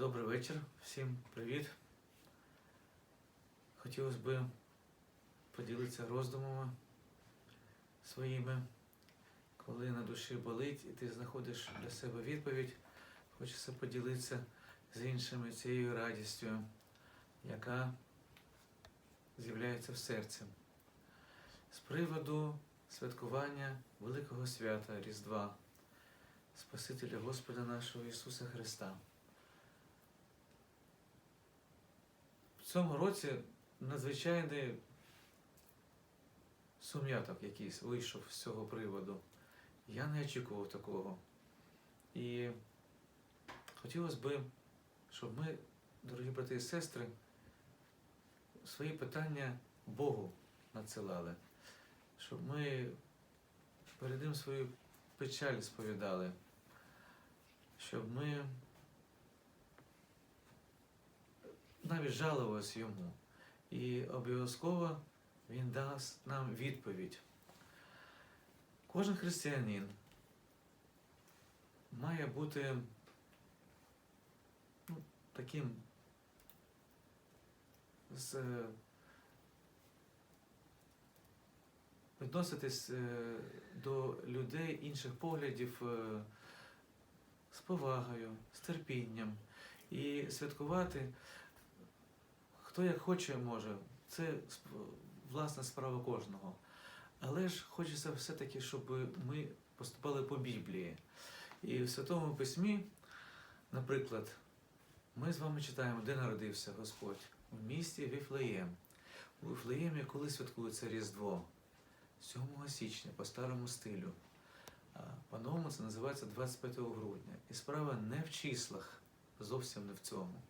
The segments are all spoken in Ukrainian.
Добрий вечір, всім привіт. Хотілося б поділитися роздумами своїми, коли на душі болить і ти знаходиш для себе відповідь, хочеться поділитися з іншими цією радістю, яка з'являється в серці. З приводу святкування Великого свята Різдва, Спасителя Господа нашого Ісуса Христа. Цьому році надзвичайний сум'яток якийсь вийшов з цього приводу. Я не очікував такого. І хотілося б, щоб ми, дорогі брати і сестри, свої питання Богу надсилали, щоб ми перед ним свою печаль сповідали, щоб ми навіть жалувалися йому. І обов'язково він дасть нам відповідь. Кожен християнин має бути ну, таким з, е, відноситись е, до людей інших поглядів е, з повагою, з терпінням і святкувати хто як хоче може, це власна справа кожного. Але ж хочеться все-таки, щоб ми поступали по Біблії. І в Святому Письмі, наприклад, ми з вами читаємо, де народився Господь у місті Віфлеєм. У Віфлеємі, коли святкується Різдво? 7 січня по старому стилю. По-новому це називається 25 грудня. І справа не в числах, зовсім не в цьому.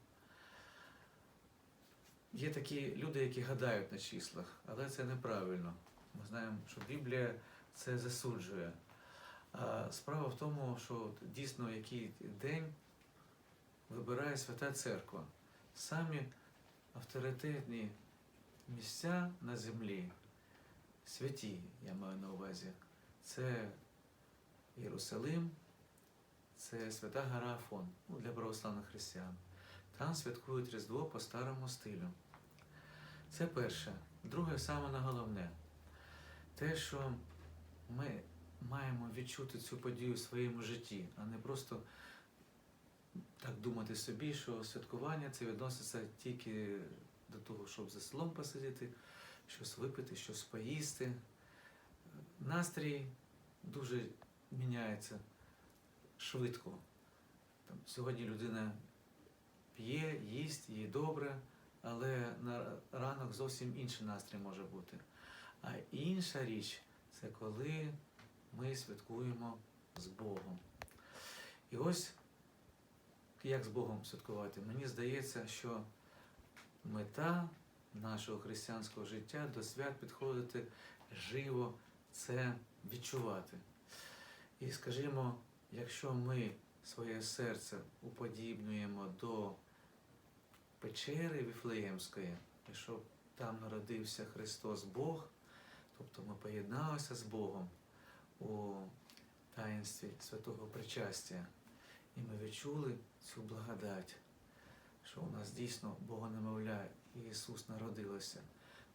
Є такі люди, які гадають на числах, але це неправильно. Ми знаємо, що Біблія це засуджує. А справа в тому, що дійсно який день вибирає Свята Церква. Самі авторитетні місця на землі, святі, я маю на увазі, це Єрусалим, це Свята Гора ну, для православних християн. Там святкують Різдво по старому стилю. Це перше. Друге, саме на головне, те, що ми маємо відчути цю подію в своєму житті, а не просто так думати собі, що святкування це відноситься тільки до того, щоб за столом посидіти, щось випити, щось поїсти. Настрій дуже міняється швидко. Сьогодні людина п'є, їсть, їй добре, але на ранок зовсім інший настрій може бути. А інша річ це коли ми святкуємо з Богом. І ось як з Богом святкувати? Мені здається, що мета нашого християнського життя до свят підходити живо, це відчувати. І скажімо, якщо ми своє серце уподібнюємо до печери Віфлеємської, і щоб там народився Христос Бог, тобто ми поєдналися з Богом у таїнстві святого причастя, і ми відчули цю благодать, що у нас дійсно Бога Ісус народилося.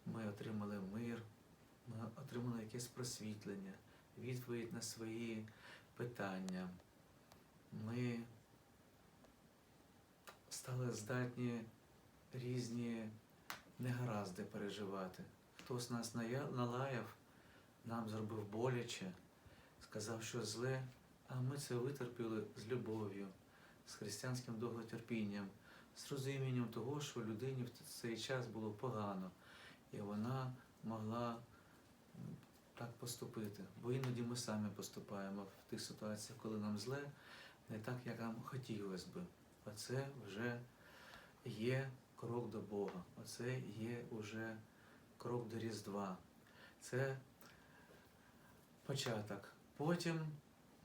Ми отримали мир, ми отримали якесь просвітлення, відповідь на свої питання. Ми стали здатні різні негаразди переживати. Хтось нас налаяв, нам зробив боляче, сказав, що зле, а ми це витерпіли з любов'ю, з християнським довготерпінням, з розумінням того, що людині в цей час було погано, і вона могла так поступити. Бо іноді ми самі поступаємо в тих ситуаціях, коли нам зле, не так, як нам хотілося би. Оце вже є крок до Бога. Оце є вже крок до Різдва. Це початок. Потім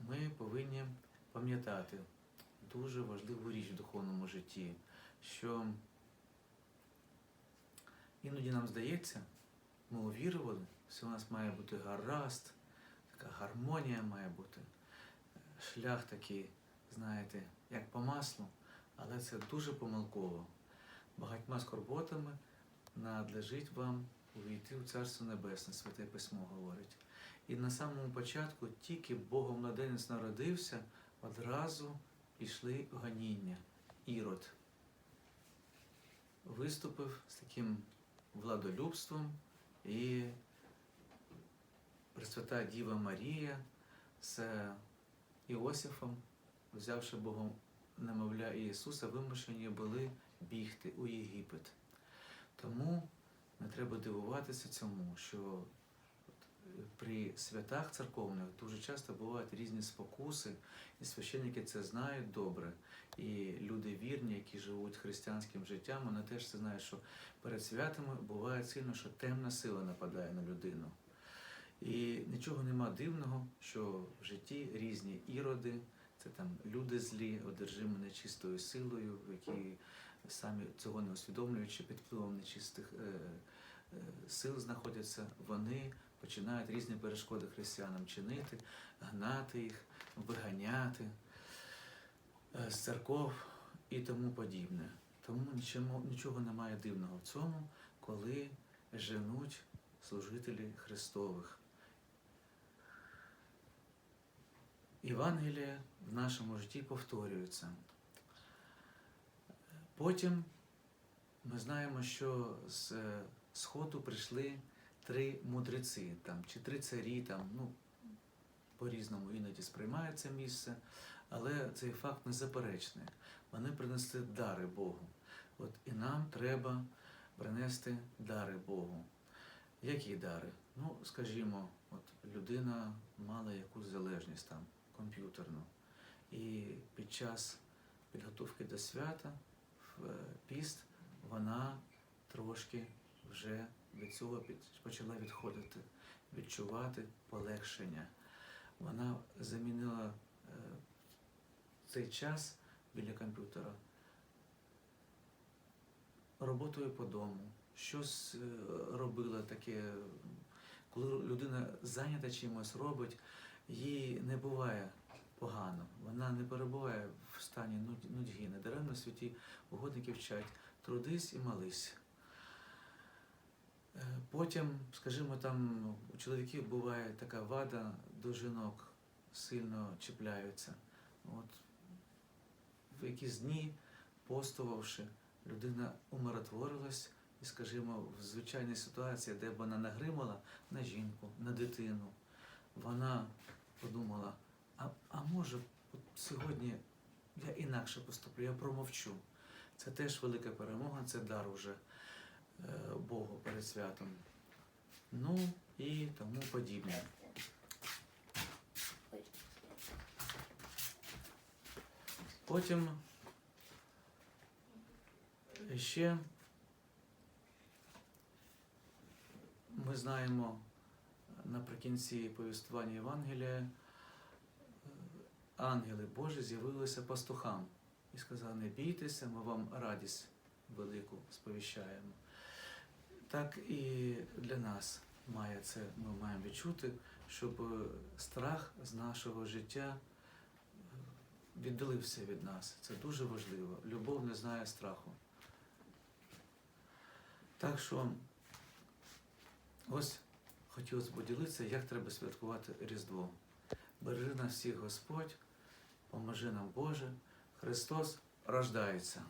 ми повинні пам'ятати дуже важливу річ в духовному житті, що іноді нам здається, ми увірували, що у нас має бути гаразд, така гармонія має бути, шлях такий, знаєте, як по маслу. Але це дуже помилково. Багатьма скорботами надлежить вам увійти у Царство Небесне, Святе Письмо говорить. І на самому початку, тільки Богом младенець народився, одразу пішли гоніння. Ірод виступив з таким владолюбством і Пресвята Діва Марія з Іосифом, взявши Богом немовля Ісуса, вимушені були бігти у Єгипет. Тому не треба дивуватися цьому, що при святах церковних дуже часто бувають різні спокуси, і священники це знають добре. І люди вірні, які живуть християнським життям, вони теж це знають, що перед святами буває сильно, що темна сила нападає на людину. І нічого нема дивного, що в житті різні іроди, це там люди злі, одержимі нечистою силою, які самі цього не усвідомлюючи під впливом нечистих е, е, сил знаходяться, вони починають різні перешкоди християнам чинити, гнати їх, виганяти е, з церков і тому подібне. Тому нічого, нічого немає дивного в цьому, коли женуть служителі Христових. Євангелія в нашому житті повторюється. Потім ми знаємо, що з е, Сходу прийшли три мудреці, там, чи три царі, там, ну, по-різному іноді сприймають це місце, але цей факт незаперечний. Вони принесли дари Богу. От і нам треба принести дари Богу. Які дари? Ну, скажімо, от людина мала якусь залежність там, комп'ютерну. І під час підготовки до свята, в е, піст, вона трошки вже від цього почала відходити, відчувати полегшення. Вона замінила е, цей час біля комп'ютера роботою по дому, щось е, робила таке. Коли людина зайнята чимось робить, їй не буває погано. Вона не перебуває в стані нудь- нудьги. Недаремно святі угодники вчать трудись і молись. Е, Потім, скажімо, там у чоловіків буває така вада до жінок сильно чіпляються. От в якісь дні, постувавши, людина умиротворилась і, скажімо, в звичайній ситуації, де б вона нагримала на жінку, на дитину, вона подумала, а, а може, от сьогодні я інакше поступлю, я промовчу. Це теж велика перемога, це дар уже е, Богу перед святом. Ну і тому подібне. Потім ще ми знаємо наприкінці повістування Євангелія, е, ангели Божі з'явилися пастухам і сказали, не бійтеся, ми вам радість велику сповіщаємо. Так і для нас має це, ми маємо відчути, щоб страх з нашого життя е, віддалився від нас. Це дуже важливо. Любов не знає страху. Так що ось хотілося поділитися, як треба святкувати Різдво. Бережи нас всіх Господь, поможи нам Боже, Христос рождається.